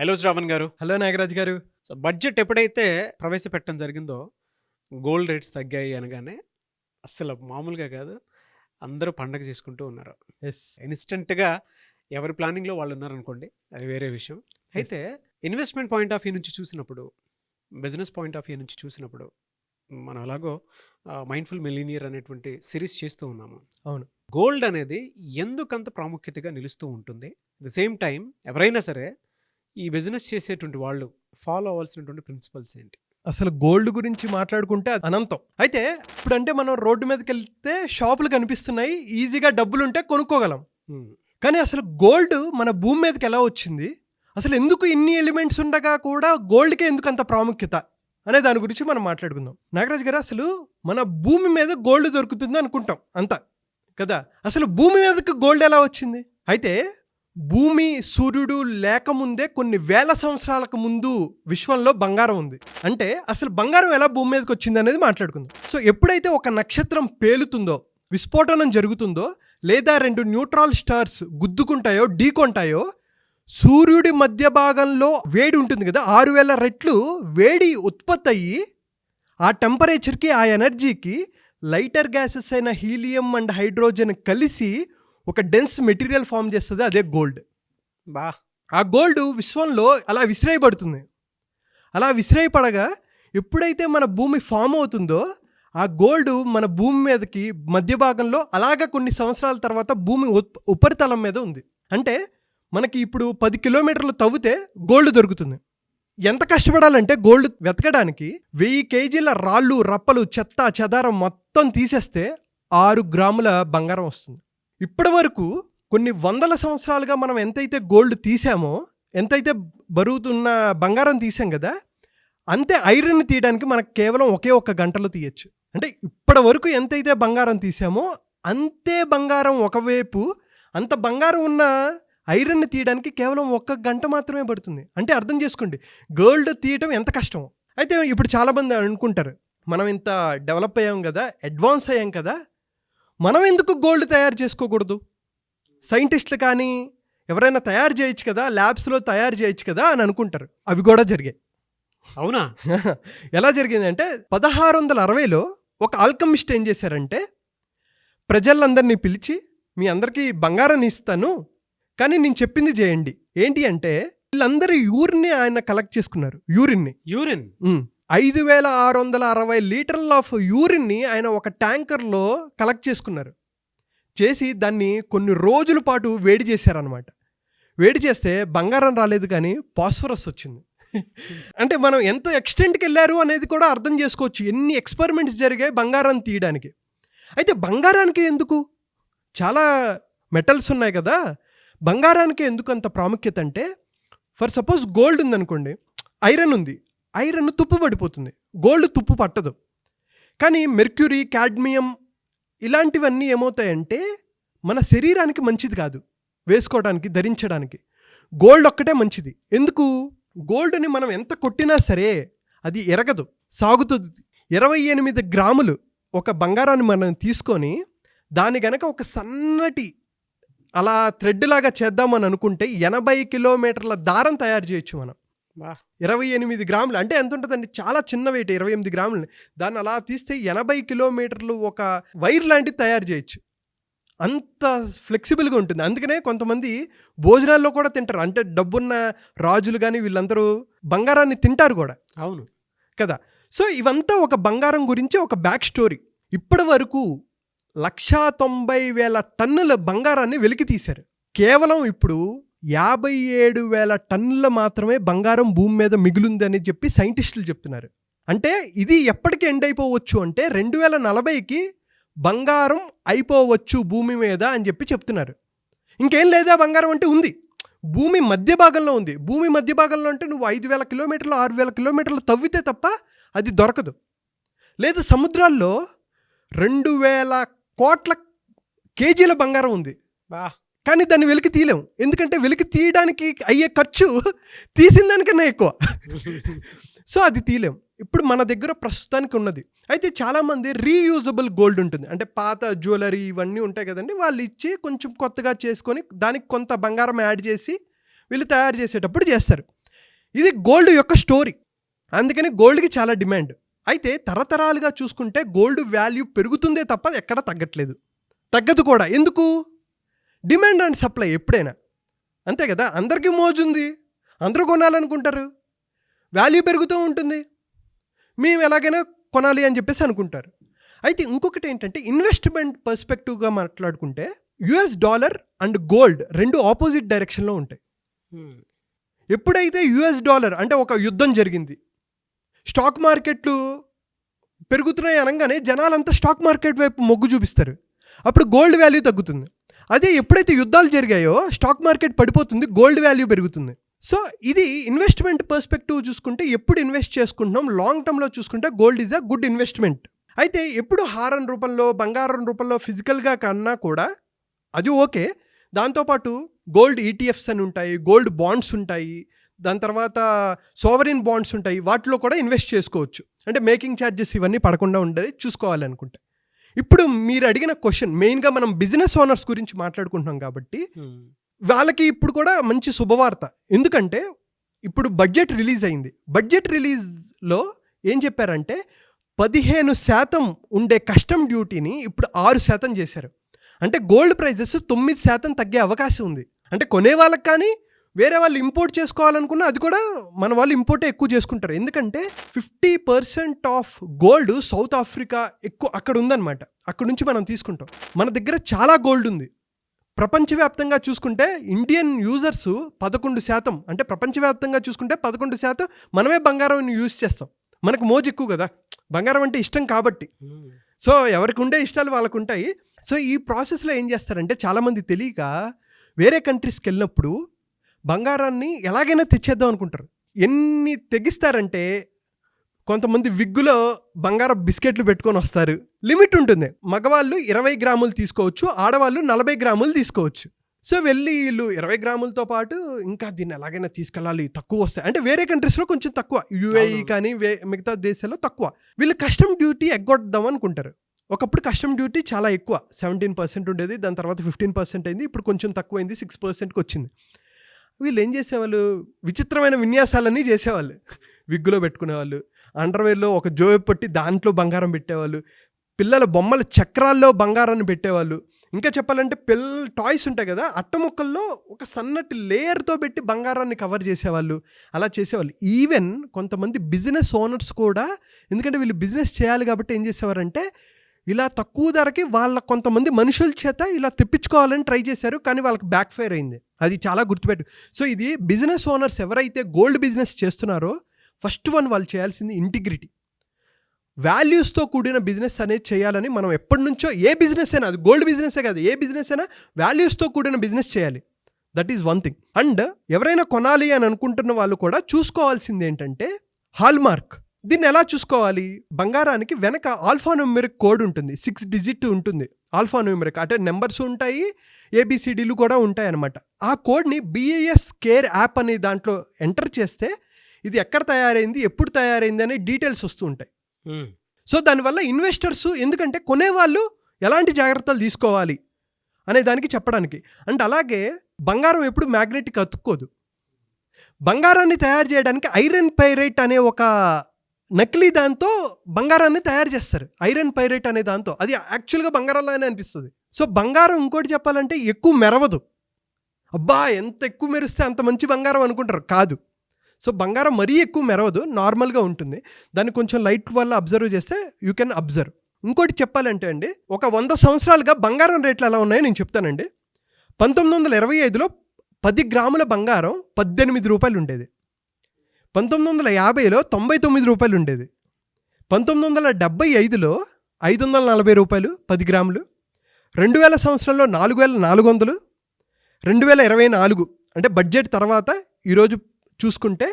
Hello Shravan గారు. Hello Nagaraj గారు. So budget ఎప్పుడైతే ప్రవేశపెట్టడం జరిగిందో గోల్డ్ రేట్స్ తగ్గాయి అనగానే అస్సలు మామూలుగా కాదు అందరూ పండగ చేసుకుంటూ ఉన్నారు. ఎస్ ఇన్స్టెంట్గా ఎవరి ప్లానింగ్లో వాళ్ళు ఉన్నారనుకోండి అది వేరే విషయం. అయితే ఇన్వెస్ట్మెంట్ పాయింట్ ఆఫ్ వ్యూ నుంచి చూసినప్పుడు బిజినెస్ పాయింట్ ఆఫ్ వ్యూ నుంచి చూసినప్పుడు మనం అలాగో మైండ్ఫుల్ మిలీనియర్ అనేటువంటి సిరీస్ చేస్తూ ఉన్నాము. అవును. గోల్డ్ అనేది ఎందుకంత ప్రాముఖ్యతగా నిలుస్తూ ఉంటుంది? ది సేమ్ టైం ఎవరైనా సరే ఈ బిజినెస్ చేసేటువంటి వాళ్ళు ఫాలో అవ్వాల్సినటువంటి ప్రిన్సిపల్స్ ఏంటి? అసలు గోల్డ్ గురించి మాట్లాడుకుంటే అది అనంతం. అయితే ఇప్పుడంటే మనం రోడ్డు మీదకి వెళ్తే షాపులు కనిపిస్తున్నాయి ఈజీగా డబ్బులు ఉంటే కొనుక్కోగలం. కానీ అసలు గోల్డ్ మన భూమి మీదకి ఎలా వచ్చింది? అసలు ఎందుకు ఇన్ని ఎలిమెంట్స్ ఉండగా కూడా గోల్డ్కే ఎందుకు అంత ప్రాముఖ్యత? అనే దాని గురించి మనం మాట్లాడుకుందాం. నాగరాజ్ గారు అసలు మన భూమి మీద గోల్డ్ దొరుకుతుంది అనుకుంటాం అంత కదా? అసలు భూమి మీదకి గోల్డ్ ఎలా వచ్చింది? అయితే భూమి సూర్యుడు లేకముందే కొన్ని వేల సంవత్సరాలకు ముందు విశ్వంలో బంగారం ఉంది. అంటే అసలు బంగారం ఎలా భూమి మీదకి వచ్చింది అనేది మాట్లాడుకుందాం. సో ఎప్పుడైతే ఒక నక్షత్రం పేలుతుందో విస్ఫోటనం జరుగుతుందో లేదా రెండు న్యూట్రాల్ స్టార్స్ గుద్దుకుంటాయో ఢీకొంటాయో సూర్యుడి మధ్య భాగంలో వేడి ఉంటుంది కదా ఆరు వేల రెట్లు వేడి ఉత్పత్తి అయ్యి ఆ టెంపరేచర్కి ఆ ఎనర్జీకి లైటర్ గ్యాసెస్ అయిన హీలియం అండ్ హైడ్రోజన్ కలిసి ఒక డెన్స్ మెటీరియల్ ఫామ్ చేస్తుంది అదే గోల్డ్ బా. ఆ గోల్డ్ విశ్వంలో అలా విసిరేయబడుతుంది. అలా విసిరేయపడగా ఎప్పుడైతే మన భూమి ఫామ్ అవుతుందో ఆ గోల్డ్ మన భూమి మీదకి మధ్య భాగంలో అలాగ కొన్ని సంవత్సరాల తర్వాత భూమి ఉప్- ఉపరితలం మీద ఉంది. అంటే మనకి ఇప్పుడు పది కిలోమీటర్లు తవ్వితే గోల్డ్ దొరుకుతుంది. ఎంత కష్టపడాలంటే గోల్డ్ వెతకడానికి వెయ్యి కేజీల రాళ్ళు రప్పలు చెత్త చెదారం మొత్తం తీసేస్తే ఆరు గ్రాముల బంగారం వస్తుంది. ఇప్పటి వరకు కొన్ని వందల సంవత్సరాలుగా మనం ఎంతైతే గోల్డ్ తీసామో ఎంతైతే బరువుతున్న బంగారం తీసాం కదా అంతే ఐరన్ తీయడానికి మనకు కేవలం ఒకే ఒక్క గంటలో తీయచ్చు. అంటే ఇప్పటి వరకు ఎంతైతే బంగారం తీసామో అంతే బంగారం ఒకవైపు అంత బంగారం ఉన్న ఐరన్ తీయడానికి కేవలం ఒక్క గంట మాత్రమే పడుతుంది. అంటే అర్థం చేసుకోండి గోల్డ్ తీయటం ఎంత కష్టం? అయితే ఇప్పుడు చాలామంది అనుకుంటారు మనం ఇంత డెవలప్ అయ్యాం కదా అడ్వాన్స్ అయ్యాం కదా మనం ఎందుకు గోల్డ్ తయారు చేసుకోకూడదు? సైంటిస్టులు కానీ ఎవరైనా తయారు చేయొచ్చు కదా? ల్యాబ్స్లో తయారు చేయొచ్చు కదా? అని అనుకుంటారు. అవి కూడా జరిగాయి. అవునా? ఎలా జరిగిందంటే పదహారు వందల అరవైలో ఒక ఆల్కమిస్ట్ ఏం చేశారంటే ప్రజలందరినీ పిలిచి మీ అందరికీ బంగారాన్ని ఇస్తాను కానీ నేను చెప్పింది చేయండి. ఏంటి అంటే వీళ్ళందరూ యూరిన్ని ఆయన కలెక్ట్ చేసుకున్నారు. యూరిన్ని యూరిన్. ఐదు వేల ఆరు వందల అరవై లీటర్ల ఆఫ్ యూరిన్ని ఆయన ఒక ట్యాంకర్లో కలెక్ట్ చేసుకున్నారు. చేసి దాన్ని కొన్ని రోజుల పాటు వేడి చేశారనమాట వేడి చేస్తే బంగారం రాలేదు కానీ పాస్ఫరస్ వచ్చింది. అంటే మనం ఎంత ఎక్స్టెంట్కి వెళ్ళారు అనేది కూడా అర్థం చేసుకోవచ్చు. ఎన్ని ఎక్స్పెరిమెంట్స్ జరిగాయి బంగారాన్ని తీయడానికి. అయితే బంగారానికి ఎందుకు? చాలా మెటల్స్ ఉన్నాయి కదా. బంగారానికి ఎందుకు అంత ప్రాముఖ్యత అంటే ఫర్ సపోజ్ గోల్డ్ ఉందనుకోండి ఐరన్ ఉంది. ఐరన్ తుప్పు పడిపోతుంది. గోల్డ్ తుప్పు పట్టదు. కానీ మెర్క్యూరీ కాడ్మియం ఇలాంటివన్నీ ఏమవుతాయంటే మన శరీరానికి మంచిది కాదు. వేసుకోవడానికి ధరించడానికి. గోల్డ్ ఒక్కటే మంచిది. ఎందుకు? గోల్డ్ని మనం ఎంత కొట్టినా సరే అది ఎరగదు సాగుతుంది. ఇరవై ఎనిమిది గ్రాములు ఒక బంగారాన్ని మనం తీసుకొని దాని గనక ఒక సన్నటి అలా థ్రెడ్ లాగా చేద్దామని అనుకుంటే ఎనభై కిలోమీటర్ల దారం తయారు చేయొచ్చు మనం. ఇరవై ఎనిమిది గ్రాములు. అంటే ఎంత ఉంటుందండి చాలా చిన్న వెయిట్ ఇరవై ఎనిమిది గ్రాములు దాన్ని అలా తీస్తే ఎనభై కిలోమీటర్లు ఒక వైర్ లాంటిది తయారు చేయొచ్చు. అంత ఫ్లెక్సిబుల్గా ఉంటుంది. అందుకనే కొంతమంది భోజనాల్లో కూడా తింటారు. అంటే డబ్బున్న రాజులు కానీ వీళ్ళందరూ బంగారాన్ని తింటారు కూడా. అవును. కదా? సో ఇవంతా ఒక బంగారం గురించి ఒక బ్యాక్ స్టోరీ ఇప్పటి వరకు లక్షా తొంభై వేల టన్నుల బంగారాన్ని వెలికి తీశారు. కేవలం ఇప్పుడు యాభై ఏడు వేల టన్నుల మాత్రమే బంగారం భూమి మీద మిగిలిందని చెప్పి సైంటిస్టులు చెప్తున్నారు. అంటే ఇది ఎప్పటికి ఎండ్ అయిపోవచ్చు అంటే రెండు వేల నలభైకి బంగారం అయిపోవచ్చు భూమి మీద అని చెప్పి చెప్తున్నారు. ఇంకేం లేదా బంగారం అంటే ఉంది. భూమి మధ్య భాగంలో ఉంది. భూమి మధ్య భాగంలో అంటే నువ్వు ఐదు వేల కిలోమీటర్లు ఆరు వేల కిలోమీటర్లు తవ్వితే తప్ప అది దొరకదు. లేదా సముద్రాల్లో రెండు వేల కోట్ల కేజీల బంగారం ఉంది. కానీ దాన్ని వెలికి తీయలేం. ఎందుకంటే వెలికి తీయడానికి అయ్యే ఖర్చు తీసిన దానికన్నా ఎక్కువ. సో అది తీయలేం. ఇప్పుడు మన దగ్గర ప్రస్తుతానికి ఉన్నది. అయితే చాలామంది రీయూజబుల్ గోల్డ్ ఉంటుంది. అంటే పాత జ్యువెలరీ ఇవన్నీ ఉంటాయి కదండి. వాళ్ళు ఇచ్చి కొంచెం కొత్తగా చేసుకొని దానికి కొంత బంగారం యాడ్ చేసి వీళ్ళు తయారు చేసేటప్పుడు చేస్తారు. ఇది గోల్డ్ యొక్క స్టోరీ అందుకని గోల్డ్కి చాలా డిమాండ్ అయితే తరతరాలుగా చూసుకుంటే గోల్డ్ వాల్యూ పెరుగుతుందే తప్ప ఎక్కడ తగ్గట్లేదు. తగ్గదు కూడా. ఎందుకు? డిమాండ్ అండ్ సప్లై ఎప్పుడైనా. అంతే కదా? అందరికీ మోజుంది అందరూ కొనాలనుకుంటారు. వాల్యూ పెరుగుతూ ఉంటుంది. మేము ఎలాగైనా కొనాలి అని చెప్పేసి అనుకుంటారు. అయితే ఇంకొకటి ఏంటంటే ఇన్వెస్ట్మెంట్ పర్స్పెక్టివ్గా మాట్లాడుకుంటే యుఎస్ డాలర్ అండ్ గోల్డ్ రెండు ఆపోజిట్ డైరెక్షన్లో ఉంటాయి. ఎప్పుడైతే యుఎస్ డాలర్ అంటే ఒక యుద్ధం జరిగింది స్టాక్ మార్కెట్లు పెరుగుతున్నాయి అనగానే జనాలంతా స్టాక్ మార్కెట్ వైపు మొగ్గు చూపిస్తారు. అప్పుడు గోల్డ్ వాల్యూ తగ్గుతుంది. అదే ఎప్పుడైతే యుద్ధాలు జరిగాయో స్టాక్ మార్కెట్ పడిపోతుంది గోల్డ్ వాల్యూ పెరుగుతుంది. సో ఇది ఇన్వెస్ట్మెంట్ పర్స్పెక్టివ్ చూసుకుంటే ఎప్పుడు ఇన్వెస్ట్ చేసుకుంటున్నాం లాంగ్ టర్మ్లో చూసుకుంటే gold is a good investment. అయితే ఎప్పుడు హారం రూపంలో బంగారం రూపంలో ఫిజికల్గా కన్నా కూడా అది ఓకే. దాంతోపాటు గోల్డ్ ఈటీఎఫ్స్ అని ఉంటాయి గోల్డ్ బాండ్స్ ఉంటాయి దాని తర్వాత సోవరిన్ బాండ్స్ ఉంటాయి వాటిలో కూడా ఇన్వెస్ట్ చేసుకోవచ్చు. అంటే మేకింగ్ ఛార్జెస్ ఇవన్నీ పడకుండా ఉండేది చూసుకోవాలనుకుంటే ఇప్పుడు మీరు అడిగిన క్వశ్చన్ మెయిన్గా మనం బిజినెస్ ఓనర్స్ గురించి మాట్లాడుకుంటున్నాం కాబట్టి వాళ్ళకి ఇప్పుడు కూడా మంచి శుభవార్త. ఎందుకంటే ఇప్పుడు బడ్జెట్ రిలీజ్ అయింది. బడ్జెట్ రిలీజ్లో ఏం చెప్పారంటే పదిహేను శాతం ఉండే కస్టమ్ డ్యూటీని ఇప్పుడు ఆరు శాతం చేశారు. అంటే గోల్డ్ ప్రైజెస్ తొమ్మిది శాతం తగ్గే అవకాశం ఉంది. అంటే కొనే వాళ్ళకి కానీ వేరే వాళ్ళు ఇంపోర్ట్ చేసుకోవాలనుకున్నా అది కూడా మన వాళ్ళు ఇంపోర్టే ఎక్కువ చేసుకుంటారు. ఎందుకంటే fifty percent of gold South Africa ఎక్కువ అక్కడ ఉందన్నమాట. అక్కడ నుంచి మనం తీసుకుంటాం. మన దగ్గర చాలా గోల్డ్ ఉంది. ప్రపంచవ్యాప్తంగా చూసుకుంటే ఇండియన్ యూజర్స్ పదకొండు శాతం అంటే ప్రపంచవ్యాప్తంగా చూసుకుంటే పదకొండు శాతం మనమే బంగారం యూజ్ చేస్తాం. మనకు మోజు ఎక్కువ కదా. బంగారం అంటే ఇష్టం కాబట్టి. సో ఎవరికి ఉండే ఇష్టాలు వాళ్ళకు ఉంటాయి. సో ఈ ప్రాసెస్లో ఏం చేస్తారంటే చాలామంది తెలియక వేరే కంట్రీస్కి వెళ్ళినప్పుడు బంగారాన్ని ఎలాగైనా తెచ్చేద్దాం అనుకుంటారు. ఎన్ని తెగిస్తారంటే కొంతమంది విగ్గులో బంగారం బిస్కెట్లు పెట్టుకొని వస్తారు. లిమిట్ ఉంటుంది. మగవాళ్ళు ఇరవై గ్రాములు తీసుకోవచ్చు. ఆడవాళ్ళు నలభై గ్రాములు తీసుకోవచ్చు. సో వెళ్ళి వీళ్ళు ఇరవై గ్రాములతో పాటు ఇంకా దీన్ని ఎలాగైనా తీసుకెళ్ళాలి. తక్కువ వస్తాయి. అంటే వేరే కంట్రీస్లో కొంచెం తక్కువ. యుఏఈ. కానీ వే మిగతా దేశాల్లో తక్కువ. వీళ్ళు కస్టమ్ డ్యూటీ ఎగ్గొడదాం అనుకుంటారు. ఒకప్పుడు కస్టమ్ డ్యూటీ చాలా ఎక్కువ. సెవెంటీన్ పర్సెంట్ ఉండేది. దాని తర్వాత ఫిఫ్టీన్ పర్సెంట్ అయింది. ఇప్పుడు కొంచెం తక్కువైంది. సిక్స్ పర్సెంట్కి వచ్చింది. వీళ్ళు ఏం చేసేవాళ్ళు? విచిత్రమైన విన్యాసాలన్నీ చేసేవాళ్ళు. విగ్గులో పెట్టుకునేవాళ్ళు. అండర్వేర్లో ఒక జోయ్ పట్టి దాంట్లో బంగారం పెట్టేవాళ్ళు. పిల్లల బొమ్మల చక్రాల్లో బంగారాన్ని పెట్టేవాళ్ళు. ఇంకా చెప్పాలంటే పిల్ల టాయ్స్ ఉంటాయి కదా అట్టముక్కల్లో ఒక సన్నటి లేయర్తో పెట్టి బంగారాన్ని కవర్ చేసేవాళ్ళు. అలా చేసేవాళ్ళు. ఈవెన్ కొంతమంది బిజినెస్ ఓనర్స్ కూడా ఎందుకంటే వీళ్ళు బిజినెస్ చేయాలి కాబట్టి ఏం చేసేవారంటే ఇలా తక్కువ ధరకి వాళ్ళ కొంతమంది మనుషుల చేత ఇలా తెప్పించుకోవాలని ట్రై చేశారు కానీ వాళ్ళకి బ్యాక్ ఫైర్ అయింది. అది చాలా గుర్తుపెట్టు. సో ఇది బిజినెస్ ఓనర్స్ ఎవరైతే గోల్డ్ బిజినెస్ చేస్తున్నారో ఫస్ట్ వన్ వాళ్ళు చేయాల్సింది ఇంటిగ్రిటీ వాల్యూస్తో కూడిన బిజినెస్ అనేది చేయాలని మనం ఎప్పటి నుంచో ఏ బిజినెస్ అయినా అది గోల్డ్ బిజినెసే కాదు ఏ బిజినెస్ అయినా వాల్యూస్తో కూడిన బిజినెస్ చేయాలి. That is one thing and ఎవరైనా కొనాలి అని అనుకుంటున్న వాళ్ళు కూడా చూసుకోవాల్సింది ఏంటంటే హాల్మార్క్ దీన్ని ఎలా చూసుకోవాలి? బంగారానికి వెనక ఆల్ఫానోమెరిక్ కోడ్ ఉంటుంది. సిక్స్ డిజిట్ ఉంటుంది. ఆల్ఫానోమెరిక్ అంటే నెంబర్స్ ఉంటాయి. ఏబిసిడీలు కూడా ఉంటాయి అనమాట ఆ కోడ్ని బిఏఎస్ కేర్ యాప్ అనే దాంట్లో ఎంటర్ చేస్తే ఇది ఎక్కడ తయారైంది ఎప్పుడు తయారైంది అనే డీటెయిల్స్ వస్తూ ఉంటాయి. సో దానివల్ల ఇన్వెస్టర్స్ ఎందుకంటే కొనేవాళ్ళు ఎలాంటి జాగ్రత్తలు తీసుకోవాలి అనే దానికి చెప్పడానికి. అండ్ అలాగే బంగారం ఎప్పుడు మ్యాగ్నెటిక్ అతుక్కోదు. బంగారాన్ని తయారు చేయడానికి ఐరన్ పైరైట్ అనే ఒక నకిలీ దాంతో బంగారాన్ని తయారు చేస్తారు. ఐరన్ పైరేట్ అనే దాంతో. అది యాక్చువల్గా బంగారంలానే అనిపిస్తుంది. సో బంగారం ఇంకోటి చెప్పాలంటే ఎక్కువ మెరవదు. అబ్బా! ఎంత ఎక్కువ మెరిస్తే అంత మంచి బంగారం అనుకుంటారు. కాదు. సో బంగారం మరీ ఎక్కువ మెరవదు. నార్మల్గా ఉంటుంది. దాన్ని కొంచెం లైట్ వల్ల అబ్జర్వ్ చేస్తే యూ కెన్ అబ్జర్వ్. ఇంకోటి చెప్పాలంటే అండి ఒక వంద సంవత్సరాలుగా బంగారం రేట్లు ఎలా ఉన్నాయో నేను చెప్తానండి. పంతొమ్మిది వందల ఇరవై ఐదులో పది గ్రాముల బంగారం పద్దెనిమిది రూపాయలు ఉండేది పంతొమ్మిది వందల యాభైలో తొంభై తొమ్మిది రూపాయలు ఉండేది పంతొమ్మిది వందల డెబ్బై ఐదులో ఐదు వందల నలభై రూపాయలు పది గ్రాములు. రెండు వేల సంవత్సరంలో నాలుగు వేల నాలుగు వందలు రెండు వేల ఇరవై నాలుగు అంటే బడ్జెట్ తర్వాత ఈరోజు చూసుకుంటే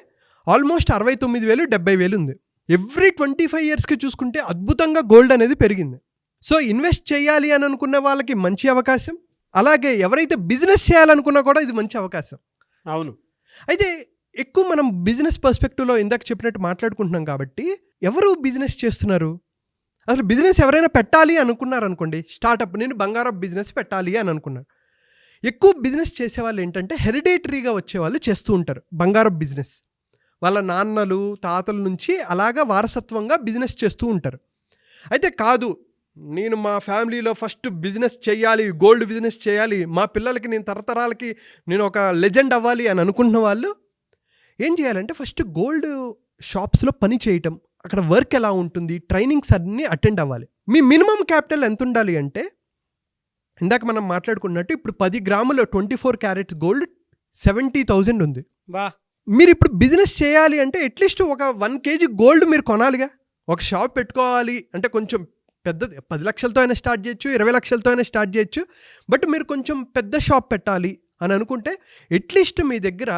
ఆల్మోస్ట్ అరవై తొమ్మిది వేలు డెబ్బై వేలు ఉంది ఎవ్రీ ట్వంటీ ఫైవ్ ఇయర్స్కి చూసుకుంటే అద్భుతంగా గోల్డ్ అనేది పెరిగింది. సో ఇన్వెస్ట్ చేయాలి అని అనుకున్న వాళ్ళకి మంచి అవకాశం. అలాగే ఎవరైతే బిజినెస్ చేయాలనుకున్నా కూడా ఇది మంచి అవకాశం. అవును. అయితే ఎక్కువ మనం బిజినెస్ పర్స్పెక్టివ్లో ఇందాక చెప్పినట్టు మాట్లాడుకుంటున్నాం కాబట్టి ఎవరు బిజినెస్ చేస్తున్నారు? అసలు బిజినెస్ ఎవరైనా పెట్టాలి అనుకున్నారు అనుకోండి స్టార్టప్ నేను బంగారం బిజినెస్ పెట్టాలి అని అనుకున్నారు. ఎక్కువ బిజినెస్ చేసేవాళ్ళు ఏంటంటే హెరిడేటరీగా వచ్చేవాళ్ళు చేస్తూ ఉంటారు బంగారం బిజినెస్. వాళ్ళ నాన్నలు తాతల నుంచి అలాగా వారసత్వంగా బిజినెస్ చేస్తూ ఉంటారు. అయితే కాదు నేను మా ఫ్యామిలీలో ఫస్ట్ బిజినెస్ చేయాలి గోల్డ్ బిజినెస్ చేయాలి మా పిల్లలకి నేను తరతరాలకి నేను ఒక లెజెండ్ అవ్వాలి అని అనుకుంటున్న వాళ్ళు ఏం చేయాలంటే ఫస్ట్ గోల్డ్ షాప్స్లో పని చేయటం అక్కడ వర్క్ ఎలా ఉంటుంది ట్రైనింగ్స్ అన్నీ అటెండ్ అవ్వాలి. మీ మినిమం క్యాపిటల్ ఎంత ఉండాలి అంటే ఇందాక మనం మాట్లాడుకున్నట్టు ఇప్పుడు పది గ్రాముల twenty four carat gold seventy thousand ఉంది. బా మీరు ఇప్పుడు బిజినెస్ చేయాలి అంటే అట్లీస్ట్ ఒక వన్ కేజీ గోల్డ్ మీరు కొనాలిగా. ఒక షాప్ పెట్టుకోవాలి అంటే కొంచెం పెద్దది పది లక్షలతో అయినా స్టార్ట్ చేయొచ్చు ఇరవై లక్షలతో అయినా స్టార్ట్ చేయొచ్చు. బట్ మీరు కొంచెం పెద్ద షాప్ పెట్టాలి అని అనుకుంటే అట్లీస్ట్ మీ దగ్గర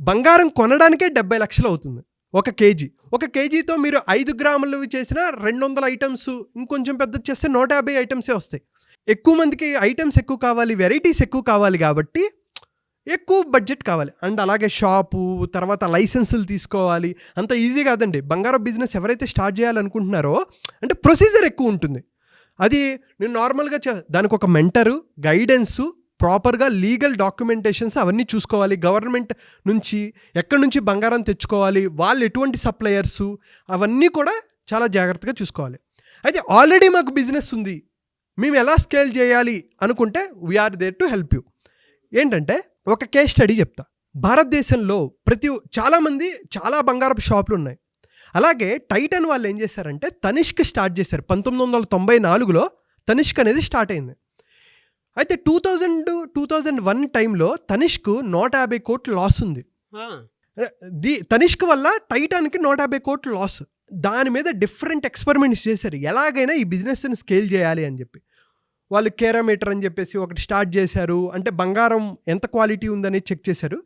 బంగారం కొనడానికే డెబ్బై లక్షలు అవుతుంది. ఒక కేజీ. ఒక కేజీతో మీరు ఐదు గ్రాములు చేసిన రెండు వందల ఐటమ్స్ ఇంకొంచెం పెద్దది చేస్తే నూట యాభై ఐటమ్సే వస్తాయి. ఎక్కువ మందికి ఐటమ్స్ ఎక్కువ కావాలి వెరైటీస్ ఎక్కువ కావాలి కాబట్టి ఎక్కువ బడ్జెట్ కావాలి. అండ్ అలాగే షాపు తర్వాత లైసెన్సులు తీసుకోవాలి. అంత ఈజీ కాదండి. బంగారం బిజినెస్ ఎవరైతే స్టార్ట్ చేయాలనుకుంటున్నారో అంటే ప్రొసీజర్ ఎక్కువ ఉంటుంది. అది నేను నార్మల్గా చే- దానికి ఒక మెంటరు గైడెన్సు ప్రాపర్గా లీగల్ డాక్యుమెంటేషన్స్ అవన్నీ చూసుకోవాలి. గవర్నమెంట్ నుంచి ఎక్కడి నుంచి బంగారం తెచ్చుకోవాలి వాళ్ళు ఎటువంటి సప్లయర్సు అవన్నీ కూడా చాలా జాగ్రత్తగా చూసుకోవాలి. అయితే ఆల్రెడీ మాకు బిజినెస్ ఉంది. మేము ఎలా స్కేల్ చేయాలి అనుకుంటే we're there to help you ఏంటంటే ఒక కేస్ స్టడీ చెప్తా. భారతదేశంలో ప్రతి చాలామంది చాలా బంగారపు షాపులు ఉన్నాయి. అలాగే టైటన్ వాళ్ళు ఏం చేశారంటే తనిష్క్ స్టార్ట్ చేశారు. పంతొమ్మిది వందల తొంభై నాలుగులో తనిష్క్ అనేది స్టార్ట్ అయింది. అయితే two thousand two thousand one టైంలో తనిష్క్ నూట యాభై కోట్లు లాస్ ఉంది. ది తనిష్క్ వల్ల టైటాన్కి నూట యాభై కోట్లు లాస్ దాని మీద డిఫరెంట్ ఎక్స్పెరిమెంట్స్ చేశారు. ఎలాగైనా ఈ బిజినెస్ని స్కేల్ చేయాలి అని చెప్పి. వాళ్ళు కేరామీటర్ అని చెప్పేసి ఒకటి స్టార్ట్ చేశారు. అంటే బంగారం ఎంత క్వాలిటీ ఉందని చెక్ చేశారు.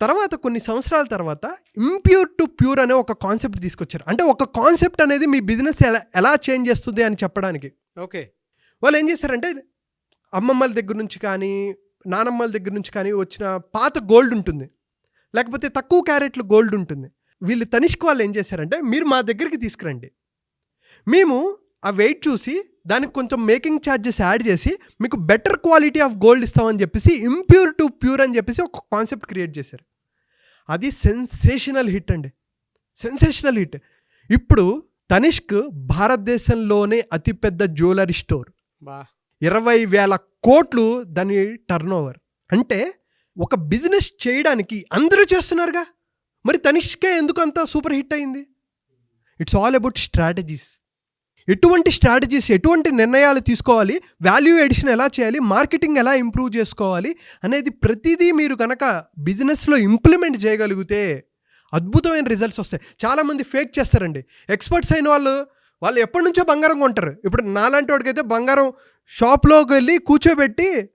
తర్వాత కొన్ని సంవత్సరాల తర్వాత ఇంప్యూర్ టు ప్యూర్ అనే ఒక కాన్సెప్ట్ తీసుకొచ్చారు. అంటే ఒక కాన్సెప్ట్ అనేది మీ బిజినెస్ ఎలా ఎలా చేంజ్ చేస్తుంది అని చెప్పడానికి. ఓకే. వాళ్ళు ఏం చేశారంటే అమ్మమ్మల దగ్గర నుంచి కానీ నానమ్మల దగ్గర నుంచి కానీ వచ్చిన పాత గోల్డ్ ఉంటుంది. లేకపోతే తక్కువ క్యారెట్లు గోల్డ్ ఉంటుంది. వీళ్ళు తనిష్క్ వాళ్ళు ఏం చేశారంటే మీరు మా దగ్గరికి తీసుకురండి. మేము ఆ వెయిట్ చూసి దానికి కొంచెం మేకింగ్ ఛార్జెస్ యాడ్ చేసి మీకు బెటర్ క్వాలిటీ ఆఫ్ గోల్డ్ ఇస్తామని చెప్పేసి ఇంప్యూర్ టు ప్యూర్ అని చెప్పేసి ఒక కాన్సెప్ట్ క్రియేట్ చేశారు. అది సెన్సేషనల్ హిట్ అండి. Sensational hit. ఇప్పుడు తనిష్క్ భారతదేశంలోనే అతిపెద్ద జ్యువెలరీ స్టోర్. బా. ఇరవై వేల కోట్లు దాని టర్న్ ఓవర్ అంటే ఒక బిజినెస్ చేయడానికి అందరూ చేస్తున్నారుగా. మరి తనిష్కే ఎందుకు అంత సూపర్ హిట్ అయింది? ఇట్స్ ఆల్ అబౌట్ స్ట్రాటజీస్ ఎటువంటి స్ట్రాటజీస్ ఎటువంటి నిర్ణయాలు తీసుకోవాలి? వాల్యూ ఎడిషన్ ఎలా చేయాలి? మార్కెటింగ్ ఎలా ఇంప్రూవ్ చేసుకోవాలి? అనేది ప్రతిదీ మీరు కనుక బిజినెస్లో ఇంప్లిమెంట్ చేయగలిగితే అద్భుతమైన రిజల్ట్స్ వస్తాయి. చాలామంది ఫేక్ చేస్తారండి. ఎక్స్పర్ట్స్ అయిన వాళ్ళు వాళ్ళు ఎప్పటి నుంచో బంగారం కొంటారు. ఇప్పుడు నాలాంటి వాడికైతే బంగారం షాప్లోకి వెళ్ళి కూర్చోబెట్టి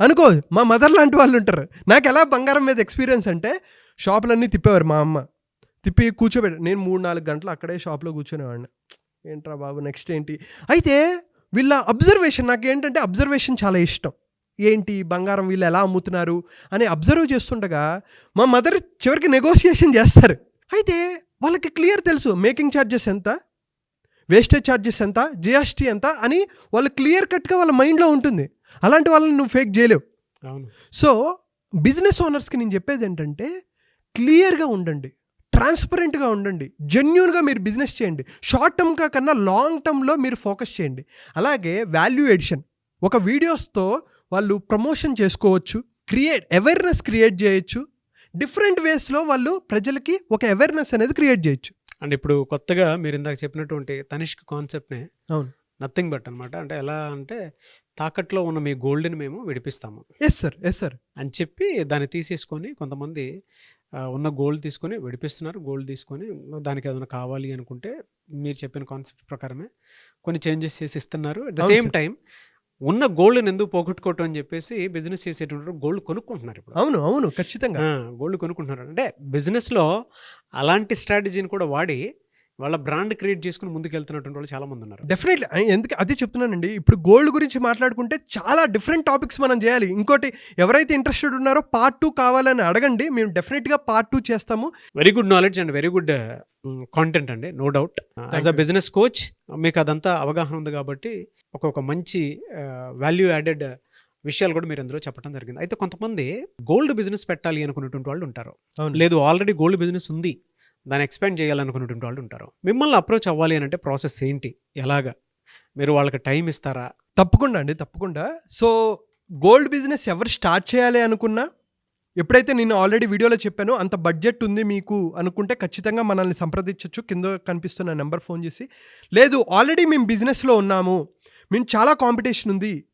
అనుకో మా మదర్ లాంటి వాళ్ళు ఉంటారు. నాకు ఎలా బంగారం మీద ఎక్స్పీరియన్స్ అంటే షాపులన్నీ తిప్పేవారు మా అమ్మ. తిప్పి కూర్చోబెట్టి నేను మూడు నాలుగు గంటలు అక్కడే షాప్లో కూర్చునేవాడిని. ఏంట్రా బాబు నెక్స్ట్ ఏంటి? అయితే వీళ్ళ అబ్జర్వేషన్ నాకు ఏంటంటే అబ్జర్వేషన్ చాలా ఇష్టం. ఏంటి? బంగారం వీళ్ళు ఎలా అమ్ముతున్నారు? అని అబ్జర్వ్ చేస్తుండగా మా మదర్ చివరికి నెగోషియేషన్ చేస్తారు. అయితే వాళ్ళకి క్లియర్ తెలుసు మేకింగ్ ఛార్జెస్ ఎంత? వేస్టేజ్ ఛార్జెస్ ఎంత జిఎస్టీ ఎంత అని వాళ్ళు క్లియర్ కట్గా వాళ్ళ మైండ్లో ఉంటుంది. అలాంటి వాళ్ళని నువ్వు ఫేక్ చేయలేవు. అవును. సో బిజినెస్ ఓనర్స్కి నేను చెప్పేది ఏంటంటే క్లియర్గా ఉండండి. ట్రాన్స్పరెంట్గా ఉండండి. జెన్యున్గా మీరు బిజినెస్ చేయండి. షార్ట్ టర్మ్గా కన్నా లాంగ్ టర్మ్లో మీరు ఫోకస్ చేయండి. అలాగే వాల్యూ ఎడిషన్ ఒక వీడియోస్తో వాళ్ళు ప్రమోషన్ చేసుకోవచ్చు క్రియేట్ అవేర్నెస్ క్రియేట్ చేయొచ్చు. డిఫరెంట్ వేస్లో వాళ్ళు ప్రజలకి ఒక అవేర్నెస్ అనేది క్రియేట్ చేయొచ్చు. అండ్ ఇప్పుడు కొత్తగా మీరు ఇందాక చెప్పినటువంటి తనిష్క్ కాన్సెప్ట్నే అవును. నథింగ్ బట్ అనమాట అంటే ఎలా అంటే తాకట్లో ఉన్న మీ గోల్డ్ని మేము విడిపిస్తాము. ఎస్ సార్ ఎస్ సార్ అని చెప్పి దాన్ని తీసేసుకొని కొంతమంది ఉన్న గోల్డ్ తీసుకొని విడిపిస్తున్నారు. గోల్డ్ తీసుకొని దానికి ఏదైనా కావాలి అనుకుంటే మీరు చెప్పిన కాన్సెప్ట్ ప్రకారమే కొన్ని చేంజెస్ చేసి ఇస్తున్నారు. At the same. టైం ఉన్న గోల్డ్ని ఎందుకు పోగొట్టుకోవటం అని చెప్పేసి బిజినెస్ చేసేటువంటి గోల్డ్ కొనుక్కుంటున్నారు ఇప్పుడు. అవును అవును ఖచ్చితంగా. గోల్డ్ కొనుక్కుంటున్నారు. అంటే బిజినెస్లో అలాంటి స్ట్రాటజీని కూడా వాడి వాళ్ళ బ్రాండ్ క్రియేట్ చేసుకుని ముందుకు వెళ్తున్నటువంటి వాళ్ళు చాలా మంది ఉన్నారు డెఫినెట్లీ ఎందుకు అదే చెప్తున్నానండి. ఇప్పుడు గోల్డ్ గురించి మాట్లాడుకుంటే చాలా డిఫరెంట్ టాపిక్స్ మనం చేయాలి. ఇంకోటి ఎవరైతే ఇంట్రెస్టెడ్ ఉన్నారో పార్ట్ టూ కావాలని అడగండి. మేము డెఫినెట్గా పార్ట్ టూ చేస్తాము. Very good knowledge and very good content అండి no doubt as a. Business coach మీకు అదంతా అవగాహన ఉంది కాబట్టి ఒక ఒక మంచి వాల్యూ యాడెడ్ విషయాలు కూడా మీరు అందులో చెప్పడం జరిగింది. అయితే కొంతమంది గోల్డ్ బిజినెస్ పెట్టాలి అనుకున్నటువంటి వాళ్ళు ఉంటారు. లేదు ఆల్రెడీ గోల్డ్ బిజినెస్ ఉంది. దాన్ని ఎక్స్పాండ్ చేయాలనుకున్నటువంటి వాళ్ళు ఉంటారు. మిమ్మల్ని అప్రోచ్ అవ్వాలి అని అంటే ప్రాసెస్ ఏంటి? ఎలాగా? మీరు వాళ్ళకి టైం ఇస్తారా? తప్పకుండా అండి తప్పకుండా. సో గోల్డ్ బిజినెస్ ఎవరు స్టార్ట్ చేయాలి అనుకున్నా ఎప్పుడైతే నేను ఆల్రెడీ వీడియోలో చెప్పానో అంత బడ్జెట్ ఉంది మీకు అనుకుంటే ఖచ్చితంగా మనల్ని సంప్రదించవచ్చు కింద కనిపిస్తున్న నెంబర్ ఫోన్ చేసి. లేదు ఆల్రెడీ మేము బిజినెస్లో ఉన్నాము. మేము చాలా కాంపిటీషన్ ఉంది.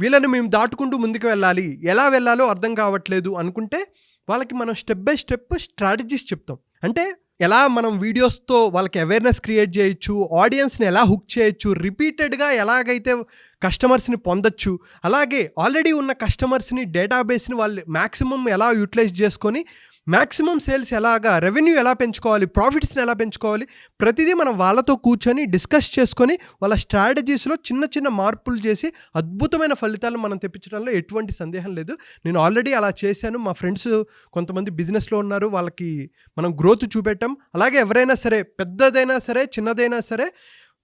వీళ్ళని మేము దాటుకుంటూ ముందుకు వెళ్ళాలి. ఎలా వెళ్ళాలో అర్థం కావట్లేదు అనుకుంటే వాళ్ళకి మనం స్టెప్ బై స్టెప్ స్ట్రాటజీస్ చెప్తాం. అంటే ఎలా మనం వీడియోస్తో వాళ్ళకి అవేర్నెస్ క్రియేట్ చేయొచ్చు ఆడియన్స్ని ఎలా హుక్ చేయొచ్చు రిపీటెడ్గా ఎలాగైతే కస్టమర్స్ని పొందొచ్చు అలాగే ఆల్రెడీ ఉన్న కస్టమర్స్ని డేటాబేస్ని వాళ్ళు మ్యాక్సిమం ఎలా యూటిలైజ్ చేసుకొని మ్యాక్సిమం సేల్స్ ఎలాగా రెవెన్యూ ఎలా పెంచుకోవాలి ప్రాఫిట్స్ని ఎలా పెంచుకోవాలి ప్రతిదీ మనం వాళ్ళతో కూర్చొని డిస్కస్ చేసుకొని వాళ్ళ స్ట్రాటజీస్లో చిన్న చిన్న మార్పులు చేసి అద్భుతమైన ఫలితాలు మనం తెప్పించడంలో ఎటువంటి సందేహం లేదు. నేను ఆల్రెడీ అలా చేశాను. మా ఫ్రెండ్స్ కొంతమంది బిజినెస్లో ఉన్నారు. వాళ్ళకి మనం గ్రోత్ చూపెట్టాం. అలాగే ఎవరైనా సరే పెద్దదైనా సరే చిన్నదైనా సరే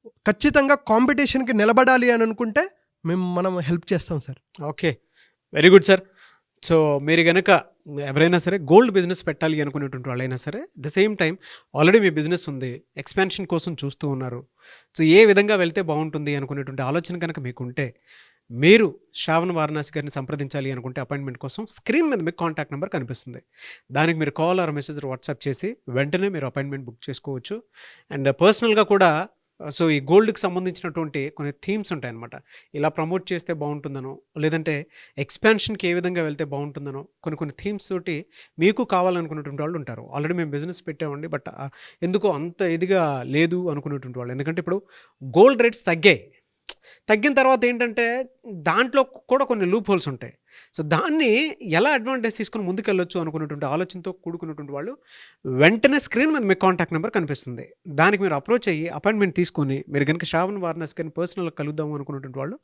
ఖచ్చితంగా కాంపిటీషన్కి నిలబడాలి అని అనుకుంటే మేము మనం హెల్ప్ చేస్తాం sir. Okay. Very good sir. So మీరు గనక ఎవరైనా సరే గోల్డ్ బిజినెస్ పెట్టాలి అనుకునేటువంటి వాళ్ళైనా సరే ద సేమ్ టైం ఆల్రెడీ మీ బిజినెస్ ఉంది ఎక్స్పాన్షన్ కోసం చూస్తూ ఉన్నారు. సో ఏ విధంగా వెళ్తే బాగుంటుంది అనుకునేటువంటి ఆలోచన కనుక మీకుంటే మీరు శ్రావణ వారణాసి గారిని సంప్రదించాలి అనుకుంటే అపాయింట్మెంట్ కోసం స్క్రీన్ మీద మీకు కాంటాక్ట్ నెంబర్ కనిపిస్తుంది. దానికి మీరు కాల్ ఆర్ మెసేజ్ వాట్సాప్ చేసి వెంటనే మీరు అపాయింట్మెంట్ బుక్ చేసుకోవచ్చు. అండ్ పర్సనల్గా కూడా సో ఈ గోల్డ్కి సంబంధించినటువంటి కొన్ని థీమ్స్ ఉంటాయన్నమాట. ఇలా ప్రమోట్ చేస్తే బాగుంటుందనో లేదంటే ఎక్స్పాన్షన్కి ఏ విధంగా వెళ్తే బాగుంటుందనో కొన్ని కొన్ని థీమ్స్ తోటి మీకు కావాలనుకున్నటువంటి వాళ్ళు ఉంటారు. ఆల్రెడీ మేము బిజినెస్ పెట్టామండి బట్ ఎందుకో అంత ఇదిగా లేదు అనుకునేటువంటి వాళ్ళు. ఎందుకంటే ఇప్పుడు గోల్డ్ రేట్స్ తగ్గాయి. తగ్గిన తర్వాత ఏంటంటే దాంట్లో కూడా కొన్ని లూప్ హోల్స్ ఉంటాయి. సో దాన్ని ఎలా అడ్వాంటేజ్ తీసుకుని ముందుకెళ్ళొచ్చు అనుకున్నటువంటి ఆలోచనతో కూడుకున్నటువంటి వాళ్ళు వెంటనే స్క్రీన్ మీద మీ కాంటాక్ట్ నెంబర్ కనిపిస్తుంది. దానికి మీరు అప్రోచ్ అయ్యి అపాయింట్మెంట్ తీసుకొని మీరు కనుక శ్రావణ్ వారణాసి కానీ పర్సనల్గా కలుద్దాం అనుకున్నటువంటి వాళ్ళు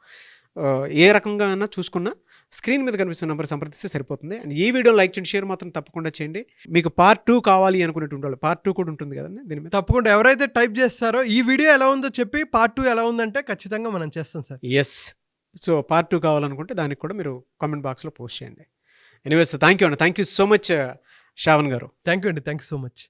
ఏ రకంగా అయినా చూసుకున్నా స్క్రీన్ మీద కనిపిస్తున్న నెంబర్ సంప్రదిస్తే సరిపోతుంది. అండ్ ఈ వీడియో లైక్ చేయండి షేర్ మాత్రం తప్పకుండా చేయండి. మీకు పార్ట్ టూ కావాలి అనుకునేటువంటి వాళ్ళు పార్ట్ టూ కూడా ఉంటుంది కదండి దీని మీద. తప్పకుండా ఎవరైతే టైప్ చేస్తారో ఈ వీడియో ఎలా ఉందో చెప్పి పార్ట్ టూ ఎలా ఉందంటే ఖచ్చితంగా మనం చేస్తాం sir. Yes so part two కావాలనుకుంటే దానికి కూడా మీరు కామెంట్ బాక్స్లో పోస్ట్ చేయండి. ఎనీవేస్ థ్యాంక్ యూ అండి thank you so much Shravan garu. Thank you అండి. Thank you so much